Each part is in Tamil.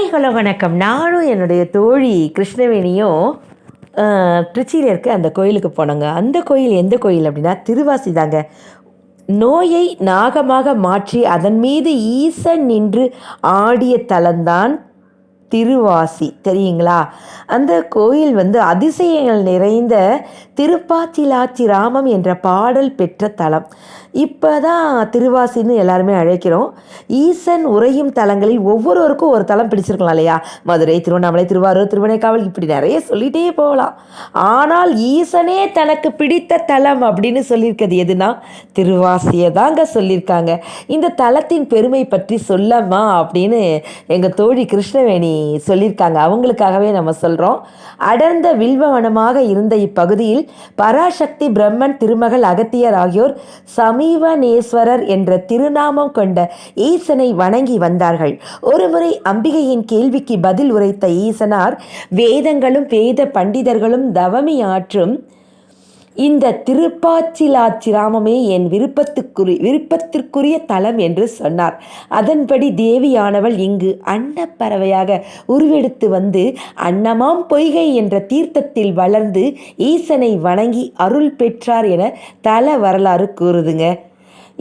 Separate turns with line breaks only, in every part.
ஹாய் ஹலோ வணக்கம். நானும் என்னுடைய தோழி கிருஷ்ணவேணியும் திருச்சியில் இருக்க அந்த கோயிலுக்கு போனோங்க. அந்த கோயில் எந்த கோயில் அப்படின்னா திருவாசி தாங்க. நோயை நாகமாக மாற்றி அதன் மீது ஈசன் நின்று ஆடிய தலம்தான் திருவாசி. தெரியுங்களா? அந்த கோயில் வந்து அதிசயங்கள் நிறைந்த திருப்பாச்சிலாச்சி ராமம் என்ற பாடல் பெற்ற தலம். இப்போ தான் திருவாசின்னு எல்லாருமே அழைக்கிறோம். ஈசன் உறையும் தலங்களில் ஒவ்வொருவருக்கும் ஒரு தலம் பிடிச்சிருக்கலாம் இல்லையா? மதுரை திருவண்ணாமலை திருவாரூர் திருவனைக்காவல் இப்படி நிறைய சொல்லிகிட்டே போகலாம். ஆனால் ஈசனே தனக்கு பிடித்த தலம் அப்படின்னு சொல்லியிருக்கிறது எதுனா? திருவாசியை தாங்க சொல்லியிருக்காங்க. இந்த தலத்தின் பெருமை பற்றி சொல்லம்மா அப்படின்னு எங்கள் தோழி கிருஷ்ணவேணி சொல்லியிருக்காங்க. அவங்களுக்காகவே நம்ம சொல்கிறோம் அடர்ந்த வில்வவனமாக இருந்த இப்பகுதியில் பராசக்தி பிரம்மன் திருமகள் அகத்தியர் ஆகியோர் சமீவனேஸ்வரர் என்ற திருநாமம் கொண்ட ஈசனை வணங்கி வந்தார்கள். ஒருமுறை அம்பிகையின் கேள்விக்கு பதில் உரைத்த ஈசனார் வேதங்களும் வேத பண்டிதர்களும் தவமியாற்றும் இந்த திருப்பாச்சிலாச்சிராமமே என் விருப்பத்துக்குரிய விருப்பத்திற்குரிய தலம் என்று சொன்னார். அதன்படி தேவியானவள் இங்கு அன்னப்பறவையாக உருவெடுத்து வந்து அன்னமாம் பொய்கை என்ற தீர்த்தத்தில் வளர்ந்து ஈசனை வணங்கி அருள் பெற்றார் என தல வரலாறு கூறுதுங்க.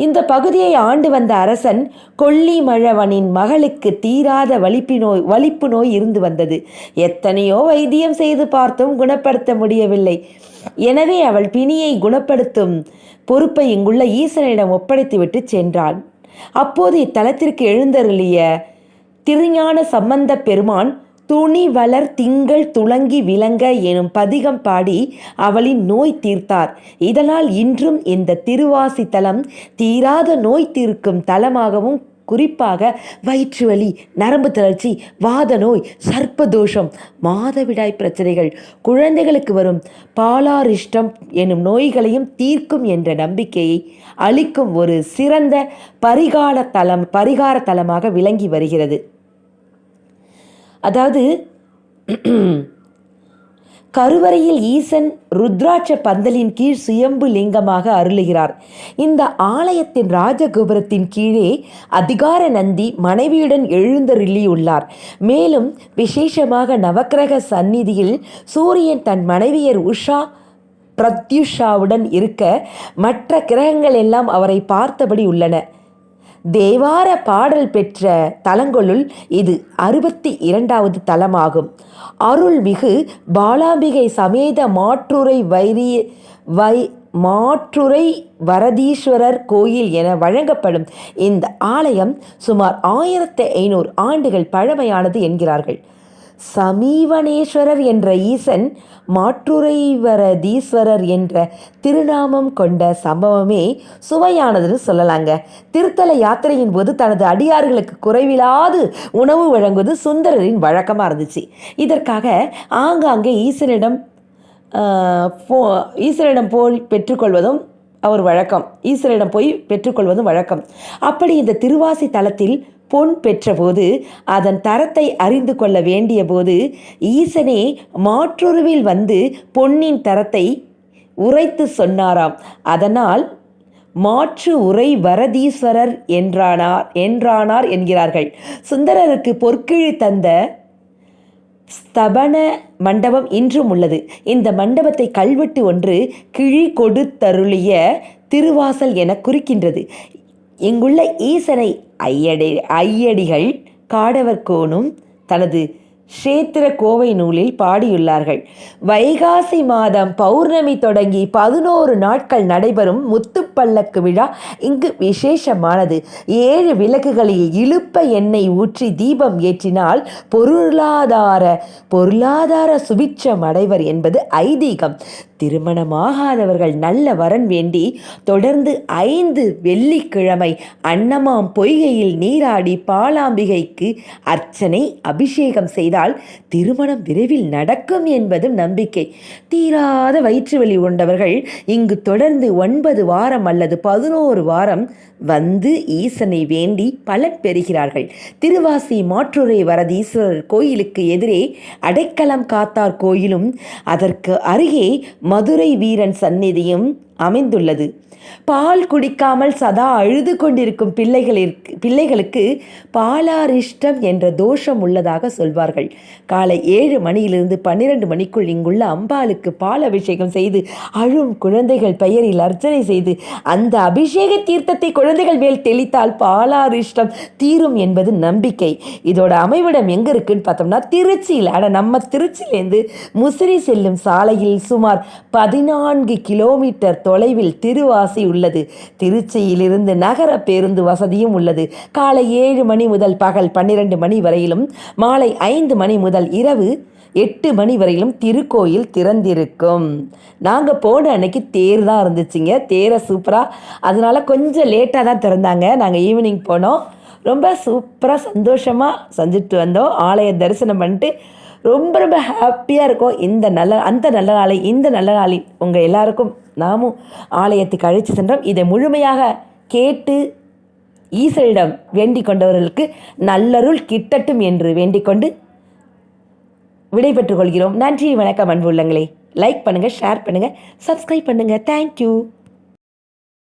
இந்த பகுதியை ஆண்டு வந்த அரசன் கொல்லிமழவனின் மகளுக்கு தீராத வலிப்பு நோய் வலிப்பு நோய் இருந்து வந்தது. எத்தனையோ வைத்தியம் செய்து பார்த்தும் குணப்படுத்த முடியவில்லை. எனவே அவள் பிணியை குணப்படுத்தும் பொறுப்பை இங்குள்ள ஈசனிடம் ஒப்படைத்துவிட்டு சென்றாள் அப்போது இத்தலத்திற்கு எழுந்தருளிய திருஞான சம்பந்த பெருமான் துணி வளர் திங்கள் துளங்கி விளங்க எனும் பதிகம் பாடி அவளின் நோய் தீர்த்தார். இதனால் இன்றும் இந்த திருவாசி தலம் தீராத நோய் தீர்க்கும் தலமாகவும் குறிப்பாக வயிற்று வலி நரம்பு தளர்ச்சி வாத நோய் சர்ப்பதோஷம் மாதவிடாய் பிரச்சனைகள் குழந்தைகளுக்கு வரும் பாலாரிஷ்டம் எனும் நோய்களையும் தீர்க்கும் என்ற நம்பிக்கையை அளிக்கும் ஒரு சிறந்த பரிகார தலம் பரிகார தலமாக விளங்கி வருகிறது. அதாவது கருவறையில் ஈசன் ருத்ராட்ச பந்தலின் கீழ் சுயம்பு லிங்கமாக அருளுகிறார். இந்த ஆலயத்தின் ராஜகோபுரத்தின் கீழே அதிகார நந்தி மனைவியுடன் எழுந்தருளியுள்ளார். மேலும் விசேஷமாக நவக்கிரக சந்நிதியில் சூரியன் தன் மனைவியர் உஷா பிரத்யுஷாவுடன் இருக்க மற்ற கிரகங்கள் எல்லாம் அவரை பார்த்தபடி உள்ளன. தேவார பாடல் பெற்ற தலங்களுள் இது அறுபத்தி இரண்டாவது தலமாகும். அருள்மிகு பாலாம்பிகை சமேத மாற்றுரை வைரிய வை மாற்றுரை வரதீஸ்வரர் கோயில் என வழங்கப்படும் இந்த ஆலயம் சுமார் ஆயிரத்தி ஐநூறு ஆண்டுகள் பழமையானது என்கிறார்கள். சமீவனேஸ்வரர் என்ற ஈசன் மாற்றுரைவரதீஸ்வரர் என்ற திருநாமம் கொண்ட சம்பவமே சுவையானதுன்னு சொல்லலாங்க. திருத்தல யாத்திரையின் போது தனது அடியார்களுக்கு குறைவில்லாது உணவு வழங்குவது சுந்தரரின் வழக்கமாக இருந்துச்சு. இதற்காக ஆங்காங்கே ஈசனிடம் போ ஈஸ்வரிடம் போய் பெற்றுக்கொள்வதும் அவர் வழக்கம். ஈஸ்வரிடம் போய் பெற்றுக்கொள்வதும் வழக்கம். அப்படி இந்த திருவாசி தலத்தில் பொன் பெற்றபோது அதன் தரத்தை அறிந்து கொள்ள வேண்டிய போது ஈசனே மாற்றுருவில் வந்து பொன்னின் தரத்தை உரைத்து சொன்னாராம். அதனால் மாற்று உரை வரதீஸ்வரர் என்றானார் என்றானார் என்கிறார்கள். சுந்தரருக்கு பொற்கிழி தந்த ஸ்தபன மண்டபம் இன்றும் உள்ளது. இந்த மண்டபத்தை கல்வெட்டு ஒன்று கிழி கொடுத்தருளிய திருவாசல் என குறிக்கின்றது. இங்குள்ள ஈசனை ஐயடி ஐயடிகள் காடவர்கோனும் தனது க்ஷேத்திர கோவை நூலில் பாடியுள்ளார்கள். வைகாசி மாதம் பௌர்ணமி தொடங்கி பதினோரு நாட்கள் நடைபெறும் முத்துப்பல்லக்கு விழா இங்கு விசேஷமானது. ஏழு விளக்குகளில் இழுப்ப எண்ணெய் ஊற்றி தீபம் ஏற்றினால் பொருளாதார பொருளாதார சுபிட்சம் அடைவர் என்பது ஐதீகம். திருமணமாகாதவர்கள் நல்ல வரன் வேண்டி தொடர்ந்து ஐந்து வெள்ளிக்கிழமை அன்னமாம் பொய்கையில் நீராடி பாலாம்பிகைக்கு அர்ச்சனை அபிஷேகம் செய்தார். செய்தால் திருமணம் விரைவில் நடக்கும் என்பதும் நம்பிக்கை. தீராத வயிற்று வலி கொண்டவர்கள் இங்கு தொடர்ந்து ஒன்பது வாரம் அல்லது பதினோரு வாரம் வந்து ஈசனை வேண்டி பலன் பெறுகிறார்கள். திருவாசி மாற்றுரை வரதீஸ்வரர் கோயிலுக்கு எதிரே அடைக்கலம் காத்தார் கோயிலும் அதற்கு அருகே மதுரை வீரன் சந்நிதியும் அமைந்துள்ளது. பால் குடிக்காமல் சதா அழுது கொண்டிருக்கும் பிள்ளைகளிற்கு பிள்ளைகளுக்கு பாலாரிஷ்டம் என்ற தோஷம் உள்ளதாக சொல்வார்கள். காலை ஏழு மணியிலிருந்து பன்னிரண்டு மணிக்குள் இங்குள்ள அம்பாளுக்கு பால் அபிஷேகம் செய்து அழும் குழந்தைகள் பெயரில் அர்ச்சனை செய்து அந்த அபிஷேக தீர்த்தத்தை குழந்தைகள் மேல் தெளித்தால் பாலாரிஷ்டம் தீரும் என்பது நம்பிக்கை. இதோட அமைவிடம் எங்கே இருக்குன்னு பார்த்தோம்னா திருச்சியில் ஆனால் நம்ம திருச்சியிலேருந்து முசிறி செல்லும் சாலையில் சுமார் பதினான்கு கிலோமீட்டர் தொலைவில் திருவாசி உள்ளது. திருச்சியிலிருந்து நகர பேருந்து வசதியும் உள்ளது. காலை ஏழு மணி முதல் பகல் பன்னிரண்டு மணி வரையிலும் மாலை ஐந்து மணி முதல் இரவு எட்டு மணி வரையிலும் திருக்கோயில் திறந்திருக்கும். நாங்கள் போன அன்னைக்கு தேர் தான் இருந்துச்சுங்க. தேரை சூப்பராக அதனால் கொஞ்சம் லேட்டாக தான் திறந்தாங்க. நாங்கள் ஈவினிங் போனோம். ரொம்ப சூப்பராக சந்தோஷமாக செஞ்சுட்டு வந்தோம். ஆலய தரிசனம் பண்ணிட்டு ரொம்ப ரொம்ப ஹாப்பியாக இருக்கும். இந்த நல்ல அந்த நல்ல நாளை இந்த நல்ல நாளில் உங்கள் எல்லாருக்கும் நாமும் ஆலயத்துக்கு அழைத்து சென்றோம். இதை முழுமையாக கேட்டு ஈசரிடம் வேண்டிக் கொண்டவர்களுக்கு நல்லருள் கிட்டட்டும் என்று வேண்டிக் கொண்டு விடைபெற்றுக் கொள்கிறோம். நன்றி வணக்கம் அன்பு உள்ளங்களே. லைக் பண்ணுங்கள் ஷேர் பண்ணுங்கள் சப்ஸ்கிரைப் பண்ணுங்கள் தேங்க்யூ